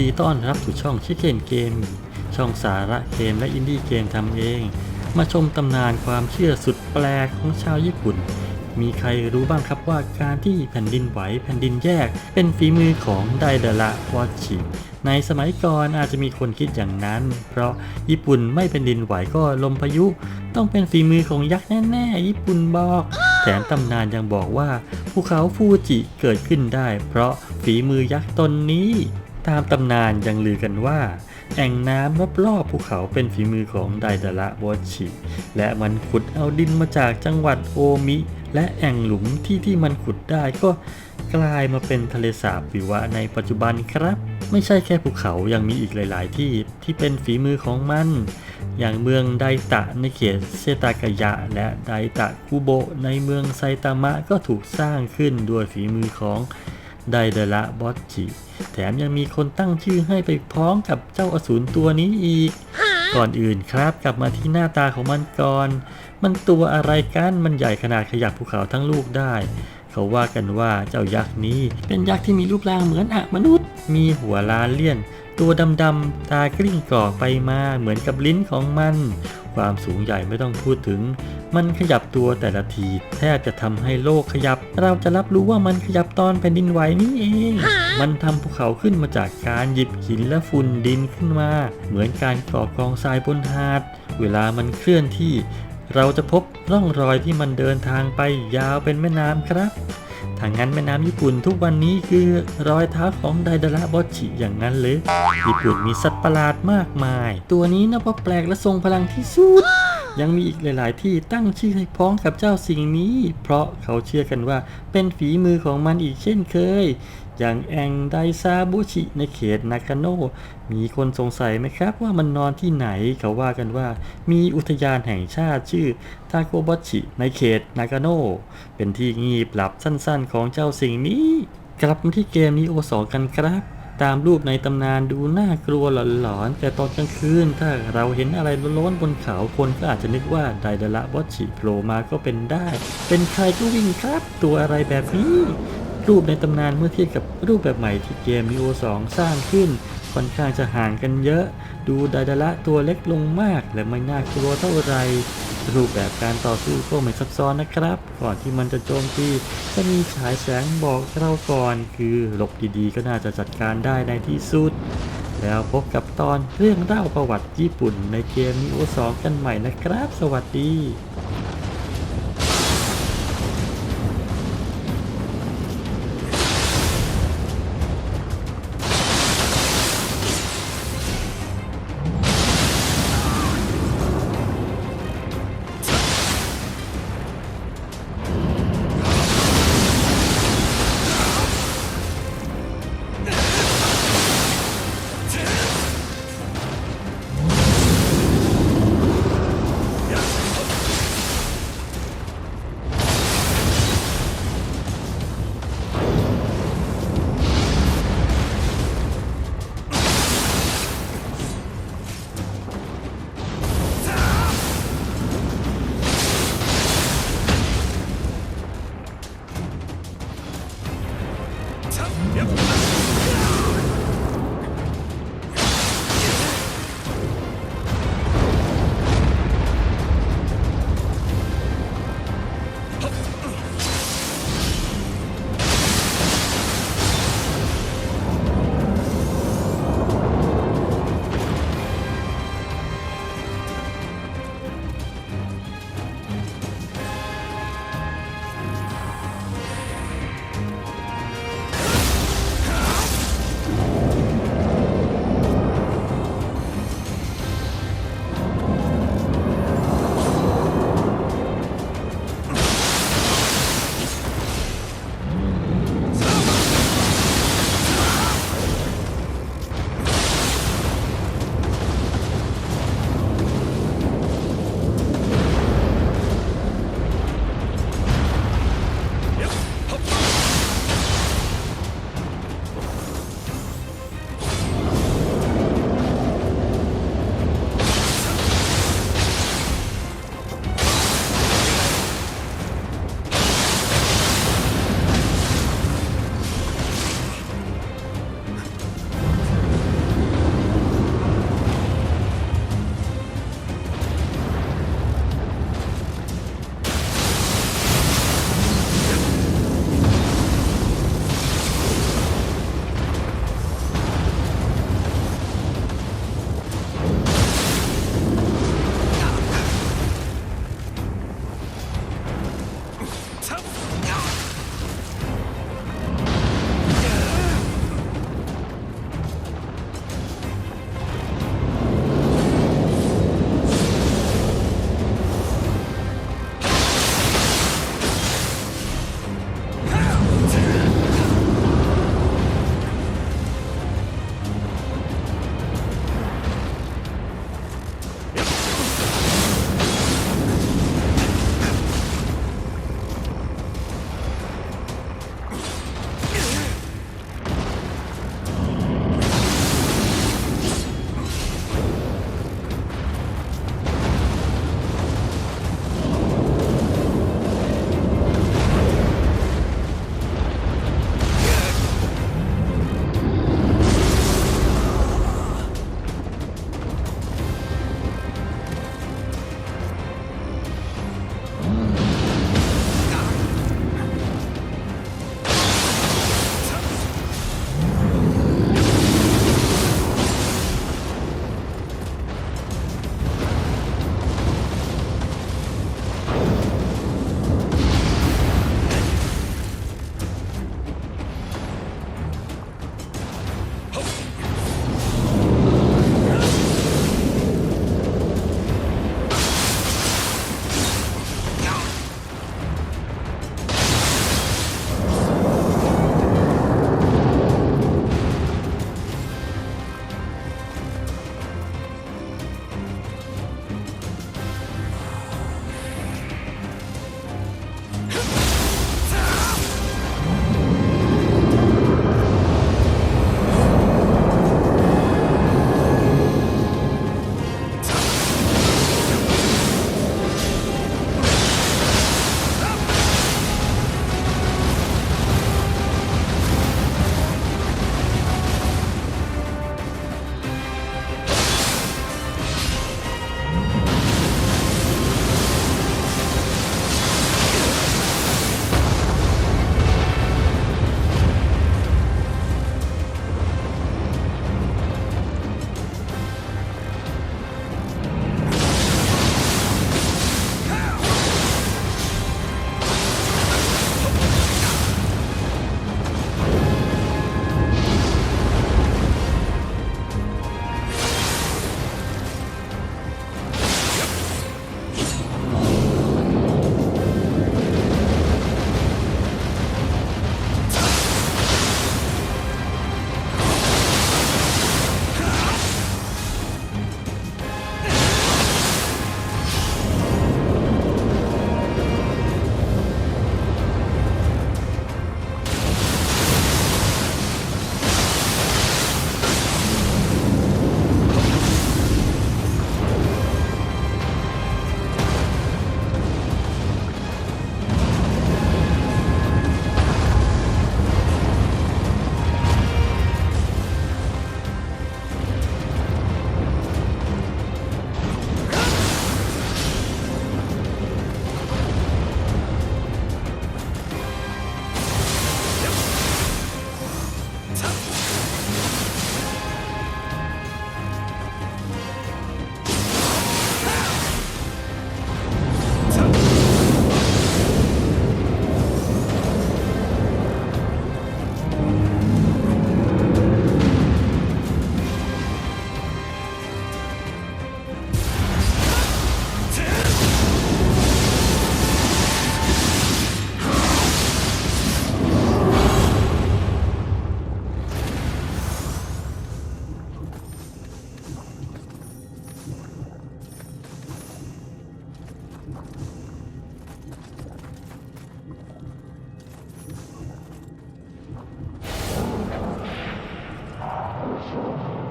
ดีต้อนรับสู่ช่องชิคเกนเกม ช่องสาระเกมและอินดี้เกมทำเอง มาชมตำนานความเชื่อสุดแปลกของชาวญี่ปุ่น มีใครรู้บ้างครับว่าการที่แผ่นดินไหวแผ่นดินแยก เป็นฝีมือของไดเดละวอชิในสมัยก่อนอาจจะมีคนคิดอย่างนั้น เพราะญี่ปุ่นไม่เป็นดินไหวก็ลมพายุ ต้องเป็นฝีมือของยักษ์แน่ๆ ญี่ปุ่นบอกแถมตำนานยังบอกว่าภูเขาฟูจิเกิดขึ้นได้ เพราะฝีมือยักษ์ตนนี้ ตามตำนานยังลือกันว่า แอ่งน้ำรอบๆภูเขาเป็นฝีมือของไดดาระวอชิ และมันขุดเอาดินมาจากจังหวัดโอมิ และแอ่งหลุมที่ที่มันขุดได้ก็กลายมาเป็นทะเลสาบวิวะในปัจจุบันครับ ไม่ใช่แค่ภูเขายังมีอีกหลาย ๆ ที่ที่เป็นฝีมือของมัน อย่างเมืองไดตะในเขตเซตากายะ และไดตะคุโบในเมืองไซตามะก็ถูกสร้างขึ้นด้วยฝีมือของ ไดเดระบอสจิแถมยังมีคนตั้งชื่อให้ไปพ้องกับเจ้าอสูรตัวนี้อีก ก่อนอื่นครับกลับมาที่หน้าตาของมันก่อน มันตัวอะไรกันมันใหญ่ขนาดขยับภูเขาทั้งลูกได้ เขาว่ากันว่าเจ้ายักษ์นี้เป็นยักษ์ที่มีรูปร่างเหมือนอะมนุษย์ มีหัวล้านเลี่ยน ตัวดำๆตากลิ้งกรอกไปมาเหมือนกับลิ้นของมัน ความสูงใหญ่ไม่ต้องพูดถึง มันขยับตัวแต่ละทีแทบจะทำให้โลกขยับ เราจะรับรู้ว่ามันขยับตอนแผ่นดินไหวนี่เอง มันทำภูเขาขึ้นมาจากการหยิบหินและฝุ่นดินขึ้นมา เหมือนการก่อกองทรายบนหาด เวลามันเคลื่อนที่ เราจะพบร่องรอยที่มันเดินทางไปยาวเป็นแม่น้ำครับถ้างั้นแม่น้ำญี่ปุ่นทุกวันนี้คือรอยเท้าของไดดาระบอชิอย่างนั้นเลยญี่ปุ่นมีสัตว์ประหลาดมากมาย ตัวนี้นับว่าแปลกและทรงพลังที่สุด ยังมีอีกหลาย ๆ ที่ตั้งชื่อให้พ้องกับเจ้าสิ่งนี้ เพราะเขาเชื่อกันว่าเป็นฝีมือของมันอีกเช่นเคย อย่างแองไดซาบุชิในเขตนากาโนมีคนสงสัยไหมครับว่ามันนอนที่ไหนเขาว่ากันว่า มีอุทยานแห่งชาติชื่อทาโกบชิในเขตนากาโนเป็นที่งีบหลับสั้นๆของเจ้าสิ่งนี้ กลับมาที่เกมนี้โอสองกันครับตามรูปในตำนานดูน่ากลัวหลอนๆ แต่ตอนกลางคืน ถ้าเราเห็นอะไรล้นๆบนเขาคนก็อาจจะนึกว่าไดดาระบอสชิโผล่มาก็เป็นได้ เป็นใครก็วิ่งครับ ตัวอะไรแบบนี้ รูปในตำนานเมื่อเทียบกับรูปแบบใหม่ที่เกม Neo 2 สร้างขึ้น ค่อนข้างจะห่างกันเยอะ ดูไดดาระตัวเล็กลงมาก และไม่น่ากลัวเท่าไหรรูปแบบการต่อสู้ก็ไม่ซับซ้อนนะครับ ก่อนที่มันจะโจมตีจะมีฉายแสงบอกเราก่อน คือหลบดีๆ ก็น่าจะจัดการได้ในที่สุด แล้วพบกับตอนเรื่องเล่าประวัติญี่ปุ่นในเกม Neo 2กันใหม่นะครับ สวัสดี